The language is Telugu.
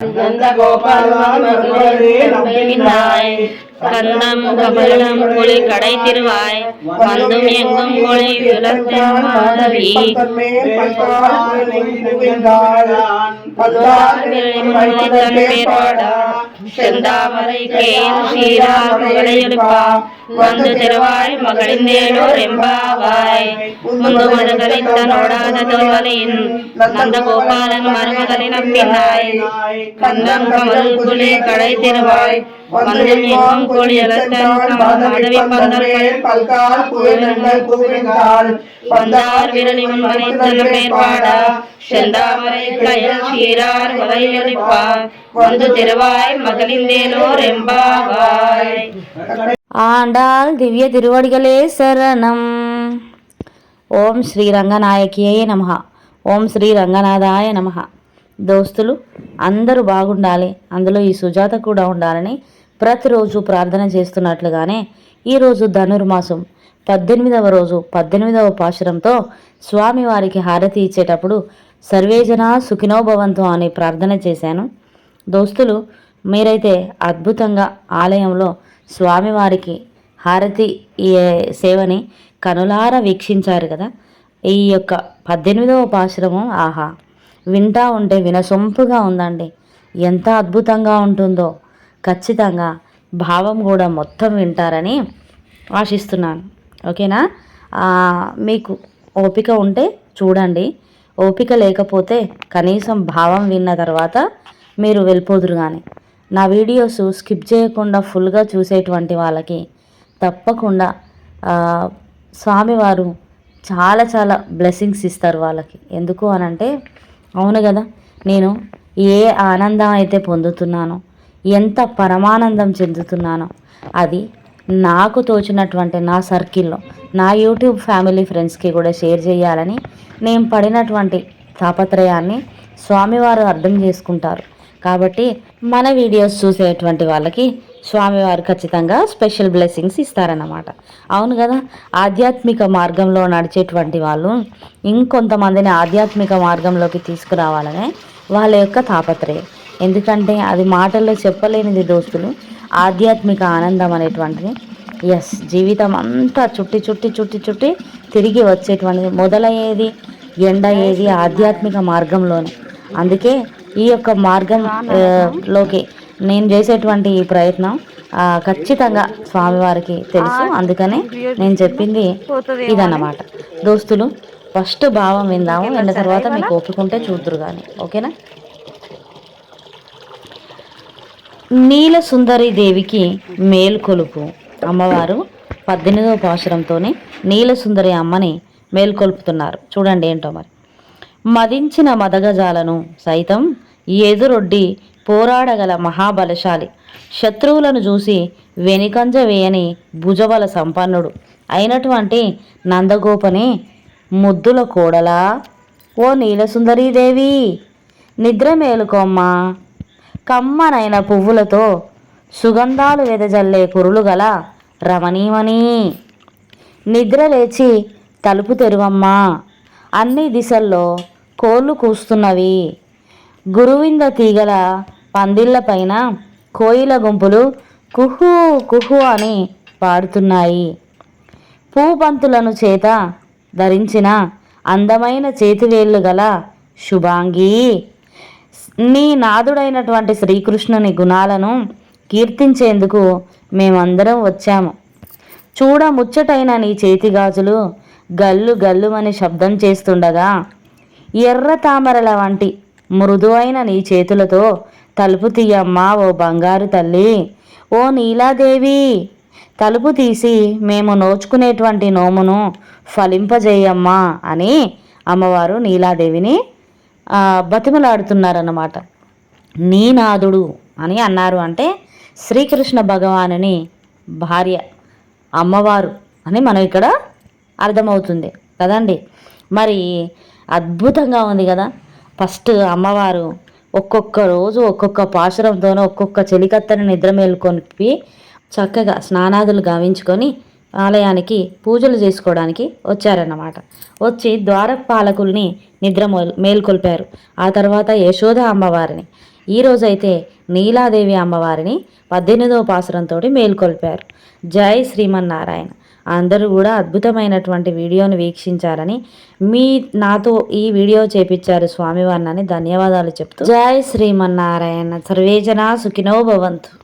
నందగోపాల கந்தம் கபலம் கொலை கடை திருவாய் வந்தும் எங்கும் கொலை விளத்தம் மாதவி. தன் பேர்வாடா செந்தாமரை கேல் சீரார் மகளையெழுப்பா வந்து திருவாய் மகளிந்தேலோர் எம்பாவாய் முந்து மதுகரித்த நோடாத திருவலின் நந்த கோபாலன் மருமகளின் பின்னாய் கந்தம் கமல் குழி கடை திருவாய் வந்தெல்லாம் பல்கால் புயல் கூவினாள் வந்தார் விரலின் வரைத்தன பெயர்பாட செந்தாமரை ஆண்டாள் திவ்ய திருவடிகளே சரணம். ஓம் ஸ்ரீ ரங்கநாயகியே நமகா ஓம் ஸ்ரீ ரங்கநாதாய நமகா దోస్తులు అందరూ బాగుండాలి. అందులో ఈ సుజాత కూడా ఉండాలని ప్రతిరోజు ప్రార్థన చేస్తున్నట్లుగానే ఈరోజు ధనుర్మాసం పద్దెనిమిదవ రోజు పద్దెనిమిదవ పాశురంతో స్వామివారికి హారతి ఇచ్చేటప్పుడు సర్వేజన సుఖినోభవంతో అని ప్రార్థన చేశాను. దోస్తులు మీరైతే అద్భుతంగా ఆలయంలో స్వామివారికి హారతి సేవని కనులార వీక్షించారు కదా. ఈ యొక్క పద్దెనిమిదవ పాశురము ఆహా. వింటా ఉంటే వినసొంపుగా ఉందండి. ఎంత అద్భుతంగా ఉంటుందో. ఖచ్చితంగా భావం కూడా మొత్తం వింటారని ఆశిస్తున్నాను. ఓకేనా? మీకు ఓపిక ఉంటే చూడండి. ఓపిక లేకపోతే కనీసం భావం విన్న తర్వాత మీరు వెళ్ళిపోదురు కానీ నా వీడియోస్ స్కిప్ చేయకుండా ఫుల్గా చూసేటువంటి వాళ్ళకి తప్పకుండా స్వామివారు చాలా చాలా బ్లెస్సింగ్స్ ఇస్తారు వాళ్ళకి. ఎందుకు అనంటే అవును కదా? నేను ఏ ఆనందం అయితే పొందుతున్నానో ఎంత పరమానందం చెందుతున్నానో అది నాకు తోచినటువంటి నా సర్కిల్లో నా యూట్యూబ్ ఫ్యామిలీ ఫ్రెండ్స్కి కూడా షేర్ చేయాలని నేను పడినటువంటి తాపత్రయాన్ని స్వామివారు అర్థం చేసుకుంటారు. కాబట్టి మన వీడియోస్ చూసేటువంటి వాళ్ళకి స్వామివారు ఖచ్చితంగా స్పెషల్ బ్లెస్సింగ్స్ ఇస్తారన్నమాట. అవును కదా? ఆధ్యాత్మిక మార్గంలో నడిచేటువంటి వాళ్ళు ఇంకొంతమందిని ఆధ్యాత్మిక మార్గంలోకి తీసుకురావాలనే వాళ్ళ యొక్క తాపత్రయం. ఎందుకంటే అది మాటల్లో చెప్పలేనిది దోస్తులు. ఆధ్యాత్మిక ఆనందం అనేటువంటిది ఎస్ జీవితం అంతా చుట్టి చుట్టి చుట్టి చుట్టి తిరిగి వచ్చేటువంటిది. మొదలయ్యేది ఎండ ఏది ఆధ్యాత్మిక మార్గంలోనే. అందుకే ఈ యొక్క మార్గం లోకి నేను చేసేటువంటి ఈ ప్రయత్నం ఖచ్చితంగా స్వామివారికి తెలుసు. అందుకనే నేను చెప్పింది ఇదన్నమాట. దోస్తులు ఫస్ట్ భావం విందాము. విన్న తర్వాత మీకు ఒప్పుకుంటే చూద్దరు కానీ ఓకేనా? నీల సుందరి దేవికి మేల్కొలుపు అమ్మవారు పద్దెనిమిదవ పాశురంతోనే నీల సుందరి అమ్మని మేల్కొల్పుతున్నారు చూడండి ఏంటో మరి. మదించిన మదగజాలను సైతం ఎదురొడ్డి పోరాడగల మహాబలశాలి. శత్రువులను చూసి వెనుకంజ వేయని భుజబల సంపన్నుడు. అయినటువంటి నందగోపని ముద్దుల కోడలా. ఓ నీలసుందరీదేవి నిద్ర మేలుకోమ్మా కమ్మనైన పువ్వులతో సుగంధాలు వెదజల్లే కురులు గల రమణీమణి. నిద్ర లేచి తలుపు తెరువమ్మా. అన్ని దిశల్లో కోళ్ళు కూస్తున్నవి. గురువింద తీగల పందిళ్ళపైన కోయిల గుంపులు కుహు కుహు అని పాడుతున్నాయి. పూపంతులను చేత ధరించిన అందమైన చేతివేళ్ళు గల శుభాంగి. నీ నాదుడైనటువంటి శ్రీకృష్ణుని గుణాలను కీర్తించేందుకు మేమందరం వచ్చాము. చూడ ముచ్చటైన నీ చేతిగాజులు గల్లు గల్లుమని శబ్దం చేస్తుండగా ఎర్ర తామరల వంటి మృదువైన నీ చేతులతో తలుపు తీయమ్మా ఓ బంగారు తల్లి. ఓ నీలాదేవి తలుపు తీసి మేము నోచుకునేటువంటి నోమును ఫలింపజేయమ్మా అని అమ్మవారు నీలాదేవిని బతిమలాడుతున్నారన్నమాట. నీనాథుడు అని అన్నారు అంటే శ్రీకృష్ణ భగవానుని భార్య అమ్మవారు అని మనం ఇక్కడ అర్థమవుతుంది. కదండి? మరి అద్భుతంగా ఉంది కదా. ఫస్ట్ అమ్మవారు ఒక్కొక్క రోజు ఒక్కొక్క పాశురంతోనూ ఒక్కొక్క చెలికత్తని నిద్ర మేల్కొనిపి చక్కగా స్నానాదులు గావించుకొని ఆలయానికి పూజలు చేసుకోవడానికి వచ్చారన్నమాట. వచ్చి ద్వారపాలకుల్ని నిద్ర మేల్కొల్పారు. ఆ తర్వాత యశోద అమ్మవారిని ఈ రోజైతే నీలాదేవి అమ్మవారిని పద్దెనిమిదవ పాసురంతో మేల్కొల్పారు. జై శ్రీమన్నారాయణ. అందరూ కూడా అద్భుతమైనటువంటి వీడియోను వీక్షించారని మీ నాతో ఈ వీడియో చేపించారు స్వామివారిని ధన్యవాదాలు చెప్తూ. జై శ్రీమన్నారాయణ. సర్వేజన సుఖినో భవంతు.